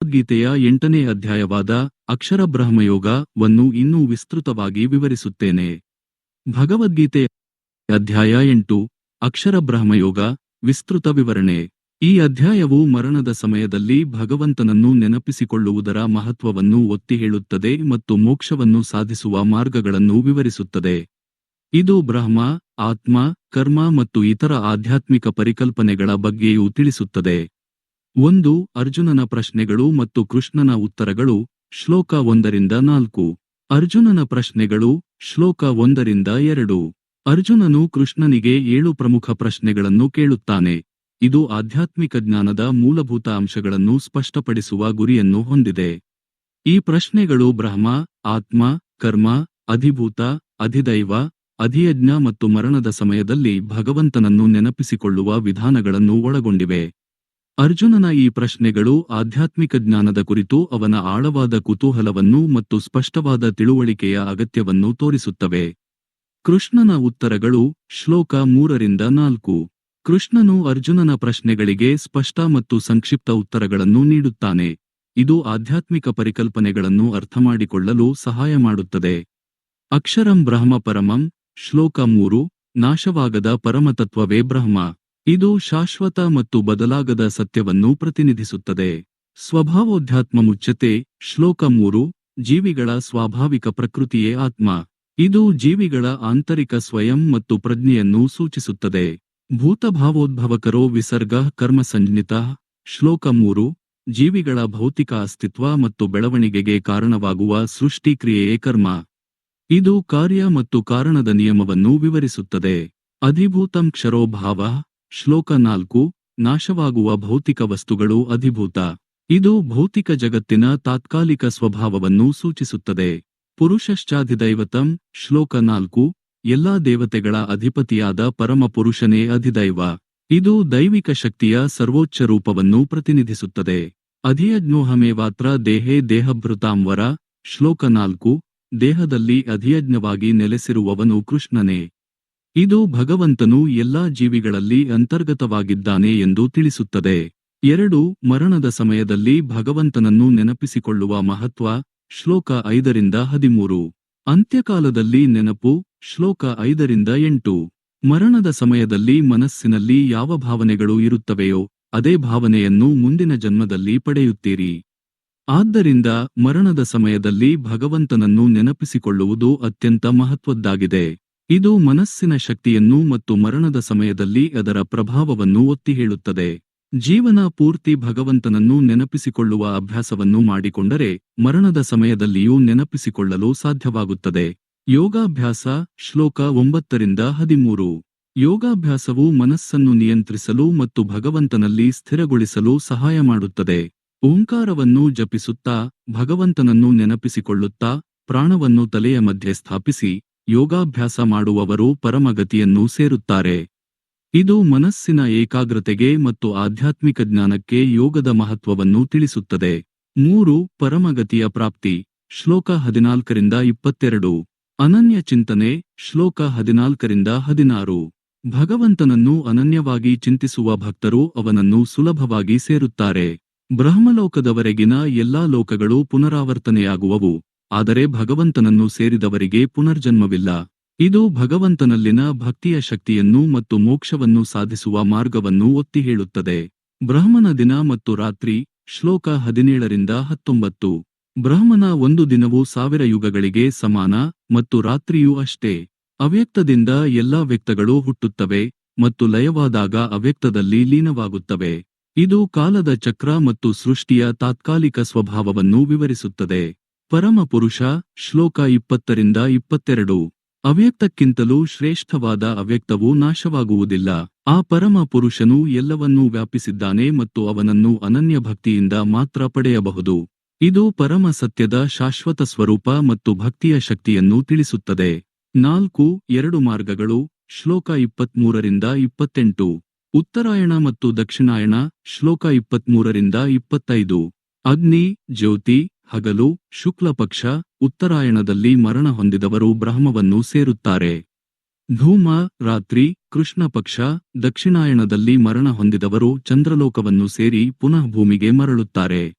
ಭಗವದ್ಗೀತೆಯ ಎಂಟನೇ ಅಧ್ಯಾಯವಾದ ಅಕ್ಷರ ಬ್ರಹ್ಮಯೋಗ ವನ್ನು ಇನ್ನೂ ವಿಸ್ತೃತವಾಗಿ ವಿವರಿಸುತ್ತೇನೆ. ಭಗವದ್ಗೀತೆಯ ಅಧ್ಯಾಯ ಎಂಟು ಅಕ್ಷರ ಬ್ರಹ್ಮಯೋಗ ವಿಸ್ತೃತ ವಿವರಣೆ. ಈ ಅಧ್ಯಾಯವು ಮರಣದ ಸಮಯದಲ್ಲಿ ಭಗವಂತನನ್ನು ನೆನಪಿಸಿಕೊಳ್ಳುವುದರ ಮಹತ್ವವನ್ನು ಒತ್ತಿ ಹೇಳುತ್ತದೆ ಮತ್ತು ಮೋಕ್ಷವನ್ನು ಸಾಧಿಸುವ ಮಾರ್ಗಗಳನ್ನು ವಿವರಿಸುತ್ತದೆ. ಇದು ಬ್ರಹ್ಮ, ಆತ್ಮ, ಕರ್ಮ ಮತ್ತು ಇತರ ಆಧ್ಯಾತ್ಮಿಕ ಪರಿಕಲ್ಪನೆಗಳ ಬಗ್ಗೆಯೂ ತಿಳಿಸುತ್ತದೆ. ಒಂದು, ಅರ್ಜುನನ ಪ್ರಶ್ನೆಗಳು ಮತ್ತು ಕೃಷ್ಣನ ಉತ್ತರಗಳು, ಶ್ಲೋಕ ಒಂದರಿಂದ ನಾಲ್ಕು. ಅರ್ಜುನನ ಪ್ರಶ್ನೆಗಳು, ಶ್ಲೋಕ ಒಂದರಿಂದ ಎರಡು. ಅರ್ಜುನನು ಕೃಷ್ಣನಿಗೆ ಏಳು ಪ್ರಮುಖ ಪ್ರಶ್ನೆಗಳನ್ನು ಕೇಳುತ್ತಾನೆ. ಇದು ಆಧ್ಯಾತ್ಮಿಕ ಜ್ಞಾನದ ಮೂಲಭೂತ ಅಂಶಗಳನ್ನು ಸ್ಪಷ್ಟಪಡಿಸುವ ಗುರಿಯನ್ನು ಹೊಂದಿದೆ. ಈ ಪ್ರಶ್ನೆಗಳು ಬ್ರಹ್ಮ, ಆತ್ಮ, ಕರ್ಮ, ಅಧಿಭೂತ, ಅಧಿದೈವ, ಅಧಿಯಜ್ಞ ಮತ್ತು ಮರಣದ ಸಮಯದಲ್ಲಿ ಭಗವಂತನನ್ನು ನೆನಪಿಸಿಕೊಳ್ಳುವ ವಿಧಾನಗಳನ್ನು ಒಳಗೊಂಡಿವೆ. ಅರ್ಜುನನ ಈ ಪ್ರಶ್ನೆಗಳು ಆಧ್ಯಾತ್ಮಿಕ ಜ್ಞಾನದ ಕುರಿತು ಅವನ ಆಳವಾದ ಕುತೂಹಲವನ್ನು ಮತ್ತು ಸ್ಪಷ್ಟವಾದ ತಿಳುವಳಿಕೆಯ ಅಗತ್ಯವನ್ನು ತೋರಿಸುತ್ತವೆ. ಕೃಷ್ಣನ ಉತ್ತರಗಳು ಶ್ಲೋಕ ಮೂರರಿಂದ ನಾಲ್ಕು. ಕೃಷ್ಣನು ಅರ್ಜುನನ ಪ್ರಶ್ನೆಗಳಿಗೆ ಸ್ಪಷ್ಟ ಮತ್ತು ಸಂಕ್ಷಿಪ್ತ ಉತ್ತರಗಳನ್ನು ನೀಡುತ್ತಾನೆ. ಇದು ಆಧ್ಯಾತ್ಮಿಕ ಪರಿಕಲ್ಪನೆಗಳನ್ನು ಅರ್ಥಮಾಡಿಕೊಳ್ಳಲು ಸಹಾಯ ಮಾಡುತ್ತದೆ. ಅಕ್ಷರಂ ಬ್ರಹ್ಮ ಪರಮಂ ಶ್ಲೋಕ ಮೂರು. ನಾಶವಾಗದ ಪರಮತತ್ವವೇ ಬ್ರಹ್ಮ. ಇದು ಶಾಶ್ವತ ಮತ್ತು ಬದಲಾಗದ ಸತ್ಯವನ್ನು ಪ್ರತಿನಿಧಿಸುತ್ತದೆ. ಸ್ವಭಾವೋಧ್ಯಾತ್ಮ ಮುಚ್ಚತೆ ಶ್ಲೋಕ ಮೂರು, ಜೀವಿಗಳ ಸ್ವಾಭಾವಿಕ ಪ್ರಕೃತಿಯೇ ಆತ್ಮ. ಇದು ಜೀವಿಗಳ ಆಂತರಿಕ ಸ್ವಯಂ ಮತ್ತು ಪ್ರಜ್ಞೆಯನ್ನು ಸೂಚಿಸುತ್ತದೆ. ಭೂತಭಾವೋದ್ಭವಕರೋ ವಿಸರ್ಗ ಕರ್ಮ ಸಂಜ್ಞಿತ. ಶ್ಲೋಕ ಮೂರು, ಜೀವಿಗಳ ಭೌತಿಕ ಅಸ್ತಿತ್ವ ಮತ್ತು ಬೆಳವಣಿಗೆಗೆ ಕಾರಣವಾಗುವ ಸೃಷ್ಟಿಕ್ರಿಯೆಯೇ ಕರ್ಮ. ಇದು ಕಾರ್ಯ ಮತ್ತು ಕಾರಣದ ನಿಯಮವನ್ನು ವಿವರಿಸುತ್ತದೆ. ಅಧಿಭೂತಂ ಕ್ಷರೋಭಾವ ಶ್ಲೋಕ ನಾಲ್ಕು, ನಾಶವಾಗುವ ಭೌತಿಕ ವಸ್ತುಗಳು ಅಧಿಭೂತ. ಇದು ಭೌತಿಕ ಜಗತ್ತಿನ ತಾತ್ಕಾಲಿಕ ಸ್ವಭಾವವನ್ನು ಸೂಚಿಸುತ್ತದೆ. ಪುರುಷಶ್ಚಾಧಿದೈವತಂ, ಶ್ಲೋಕ ನಾಲ್ಕು, ಎಲ್ಲಾ ದೇವತೆಗಳ ಅಧಿಪತಿಯಾದ ಪರಮಪುರುಷನೇ ಅಧಿದೈವ. ಇದು ದೈವಿಕ ಶಕ್ತಿಯ ಸರ್ವೋಚ್ಚ ರೂಪವನ್ನು ಪ್ರತಿನಿಧಿಸುತ್ತದೆ. ಅಧಿಯಜ್ಞೋಹಮೇವಾತ್ರ ದೇಹೇ ದೇಹಭೃತಾಂವರ, ಶ್ಲೋಕ ನಾಲ್ಕು, ದೇಹದಲ್ಲಿ ಅಧಿಯಜ್ಞವಾಗಿ ನೆಲೆಸಿರುವವನು ಕೃಷ್ಣನೇ. ಇದು ಭಗವಂತನು ಎಲ್ಲಾ ಜೀವಿಗಳಲ್ಲಿ ಅಂತರ್ಗತವಾಗಿದ್ದಾನೆ ಎಂದು ತಿಳಿಸುತ್ತದೆ. ಎರಡು, ಮರಣದ ಸಮಯದಲ್ಲಿ ಭಗವಂತನನ್ನು ನೆನಪಿಸಿಕೊಳ್ಳುವ ಮಹತ್ವ, ಶ್ಲೋಕ ಐದರಿಂದ ಹದಿಮೂರು. ಅಂತ್ಯಕಾಲದಲ್ಲಿ ನೆನಪು, ಶ್ಲೋಕ ಐದರಿಂದ ಎಂಟು. ಮರಣದ ಸಮಯದಲ್ಲಿ ಮನಸ್ಸಿನಲ್ಲಿ ಯಾವ ಭಾವನೆಗಳು ಇರುತ್ತವೆಯೋ, ಅದೇ ಭಾವನೆಯನ್ನು ಮುಂದಿನ ಜನ್ಮದಲ್ಲಿ ಪಡೆಯುತ್ತೀರಿ. ಆದ್ದರಿಂದ ಮರಣದ ಸಮಯದಲ್ಲಿ ಭಗವಂತನನ್ನು ನೆನಪಿಸಿಕೊಳ್ಳುವುದು ಅತ್ಯಂತ ಮಹತ್ವದ್ದಾಗಿದೆ. ಇದು ಮನಸ್ಸಿನ ಶಕ್ತಿಯನ್ನು ಮತ್ತು ಮರಣದ ಸಮಯದಲ್ಲಿ ಅದರ ಪ್ರಭಾವವನ್ನು ಒತ್ತಿ ಹೇಳುತ್ತದೆ ಜೀವನ ಪೂರ್ತಿ ಭಗವಂತನನ್ನು ನೆನಪಿಸಿಕೊಳ್ಳುವ ಅಭ್ಯಾಸವನ್ನು ಮಾಡಿಕೊಂಡರೆ ಮರಣದ ಸಮಯದಲ್ಲಿಯೂ ನೆನಪಿಸಿಕೊಳ್ಳಲು ಸಾಧ್ಯವಾಗುತ್ತದೆ. ಯೋಗಾಭ್ಯಾಸ, ಶ್ಲೋಕ ಒಂಬತ್ತರಿಂದ ಹದಿಮೂರು. ಯೋಗಾಭ್ಯಾಸವು ಮನಸ್ಸನ್ನು ನಿಯಂತ್ರಿಸಲು ಮತ್ತು ಭಗವಂತನಲ್ಲಿ ಸ್ಥಿರಗೊಳಿಸಲು ಸಹಾಯ ಮಾಡುತ್ತದೆ. ಓಂಕಾರವನ್ನು ಜಪಿಸುತ್ತಾ ಭಗವಂತನನ್ನು ನೆನಪಿಸಿಕೊಳ್ಳುತ್ತಾ ಪ್ರಾಣವನ್ನು ತಲೆಯ ಮಧ್ಯೆ ಸ್ಥಾಪಿಸಿ ಯೋಗಾಭ್ಯಾಸ ಮಾಡುವವರು ಪರಮಗತಿಯನ್ನು ಸೇರುತ್ತಾರೆ. ಇದು ಮನಸ್ಸಿನ ಏಕಾಗ್ರತೆಗೆ ಮತ್ತು ಆಧ್ಯಾತ್ಮಿಕ ಜ್ಞಾನಕ್ಕೆ ಯೋಗದ ಮಹತ್ವವನ್ನು ತಿಳಿಸುತ್ತದೆ. ಮೂರು, ಪರಮಗತಿಯ ಪ್ರಾಪ್ತಿ. ಶ್ಲೋಕ ಹದಿನಾಲ್ಕರಿಂದ ಇಪ್ಪತ್ತೆರಡು. ಅನನ್ಯ ಚಿಂತನೆ. ಶ್ಲೋಕ ಹದಿನಾಲ್ಕರಿಂದ ಹದಿನಾರು. ಭಗವಂತನನ್ನು ಅನನ್ಯವಾಗಿ ಚಿಂತಿಸುವ ಭಕ್ತರು ಅವನನ್ನು ಸುಲಭವಾಗಿ ಸೇರುತ್ತಾರೆ. ಬ್ರಹ್ಮಲೋಕದವರೆಗಿನ ಎಲ್ಲಾ ಲೋಕಗಳು ಪುನರಾವರ್ತನೆಯಾಗುವವು. ಆದರೆ ಭಗವಂತನನ್ನು ಸೇರಿದವರಿಗೆ ಪುನರ್ಜನ್ಮವಿಲ್ಲ. ಇದು ಭಗವಂತನಲ್ಲಿನ ಭಕ್ತಿಯ ಶಕ್ತಿಯನ್ನು ಮತ್ತು ಮೋಕ್ಷವನ್ನು ಸಾಧಿಸುವ ಮಾರ್ಗವನ್ನು ಒತ್ತಿ ಹೇಳುತ್ತದೆ. ಬ್ರಹ್ಮನ ದಿನ ಮತ್ತು ರಾತ್ರಿ, ಶ್ಲೋಕ ಹದಿನೇಳರಿಂದ ಹತ್ತೊಂಬತ್ತು. ಬ್ರಹ್ಮನ ಒಂದು ದಿನವು ಸಾವಿರ ಯುಗಗಳಿಗೆ ಸಮಾನ ಮತ್ತು ರಾತ್ರಿಯೂ ಅಷ್ಟೇ. ಅವ್ಯಕ್ತದಿಂದ ಎಲ್ಲಾ ವ್ಯಕ್ತಗಳು ಹುಟ್ಟುತ್ತವೆ ಮತ್ತು ಲಯವಾದಾಗ ಅವ್ಯಕ್ತದಲ್ಲಿ ಲೀನವಾಗುತ್ತವೆ. ಇದು ಕಾಲದ ಚಕ್ರ ಮತ್ತು ಸೃಷ್ಟಿಯ ತಾತ್ಕಾಲಿಕ ಸ್ವಭಾವವನ್ನು ವಿವರಿಸುತ್ತದೆ. ಪರಮ ಪುರುಷ ಶ್ಲೋಕ ಇಪ್ಪತ್ತರಿಂದ ಇಪ್ಪತ್ತೆರಡು. ಅವ್ಯಕ್ತಕ್ಕಿಂತಲೂ ಶ್ರೇಷ್ಠವಾದ ಅವ್ಯಕ್ತವು ನಾಶವಾಗುವುದಿಲ್ಲ. ಆ ಪರಮ ಪುರುಷನು ಎಲ್ಲವನ್ನೂ ವ್ಯಾಪಿಸಿದ್ದಾನೆ ಮತ್ತು ಅವನನ್ನು ಅನನ್ಯ ಭಕ್ತಿಯಿಂದ ಮಾತ್ರ ಪಡೆಯಬಹುದು. ಇದು ಪರಮ ಸತ್ಯದ ಶಾಶ್ವತ ಸ್ವರೂಪ ಮತ್ತು ಭಕ್ತಿಯ ಶಕ್ತಿಯನ್ನು ತಿಳಿಸುತ್ತದೆ. ನಾಲ್ಕು, ಎರಡು ಮಾರ್ಗಗಳು, ಶ್ಲೋಕ ಇಪ್ಪತ್ಮೂರರಿಂದ ಇಪ್ಪತ್ತೆಂಟು. ಉತ್ತರಾಯಣ ಮತ್ತು ದಕ್ಷಿಣಾಯಣ, ಶ್ಲೋಕ ಇಪ್ಪತ್ಮೂರರಿಂದ ಇಪ್ಪತ್ತೈದು. ಅಗ್ನಿ, ಜ್ಯೋತಿ ಹಗಲು ಶುಕ್ಲ ಪಕ್ಷ ಉತ್ತರಾಯಣದಲ್ಲಿ ಮರಣ ಹೊಂದಿದವರು ಬ್ರಹ್ಮವನ್ನು ಸೇರುತ್ತಾರೆ. ಧೂಮ, ರಾತ್ರಿ, ಕೃಷ್ಣ ಪಕ್ಷ ದಕ್ಷಿಣಾಯಣದಲ್ಲಿ ಮರಣ ಹೊಂದಿದವರು ಚಂದ್ರಲೋಕವನ್ನು ಸೇರಿ ಪುನಃ ಭೂಮಿಗೆ ಮರಳುತ್ತಾರೆ.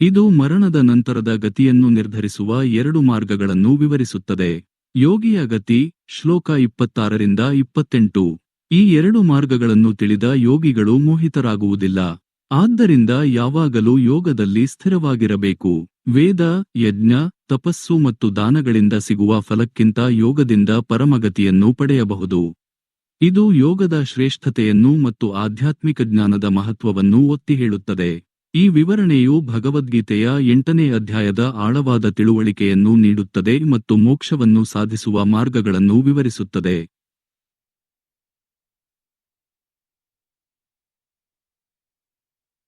ಇದು ಮರಣದ ನಂತರದ ಗತಿಯನ್ನು ನಿರ್ಧರಿಸುವ ಎರಡು ಮಾರ್ಗಗಳನ್ನು ವಿವರಿಸುತ್ತದೆ. ಯೋಗಿಯ ಗತಿ, ಶ್ಲೋಕ ಇಪ್ಪತ್ತಾರರಿಂದ ಇಪ್ಪತ್ತೆಂಟು. ಈ ಎರಡು ಮಾರ್ಗಗಳನ್ನು ತಿಳಿದ ಯೋಗಿಗಳು ಮೋಹಿತರಾಗುವುದಿಲ್ಲ. ಆದ್ದರಿಂದ ಯಾವಾಗಲೂ ಯೋಗದಲ್ಲಿ ಸ್ಥಿರವಾಗಿರಬೇಕು. ವೇದ, ಯಜ್ಞ, ತಪಸ್ಸು ಮತ್ತು ದಾನಗಳಿಂದ ಸಿಗುವ ಫಲಕ್ಕಿಂತ ಯೋಗದಿಂದ ಪರಮಗತಿಯನ್ನು ಪಡೆಯಬಹುದು. ಇದು ಯೋಗದ ಶ್ರೇಷ್ಠತೆಯನ್ನು ಮತ್ತು ಆಧ್ಯಾತ್ಮಿಕ ಜ್ಞಾನದ ಮಹತ್ವವನ್ನು ಒತ್ತಿ ಹೇಳುತ್ತದೆ. ಈ ವಿವರಣೆಯು ಭಗವದ್ಗೀತೆಯ ಎಂಟನೇ ಅಧ್ಯಾಯದ ಆಳವಾದ ತಿಳುವಳಿಕೆಯನ್ನು ನೀಡುತ್ತದೆ ಮತ್ತು ಮೋಕ್ಷವನ್ನು ಸಾಧಿಸುವ ಮಾರ್ಗಗಳನ್ನು ವಿವರಿಸುತ್ತದೆ.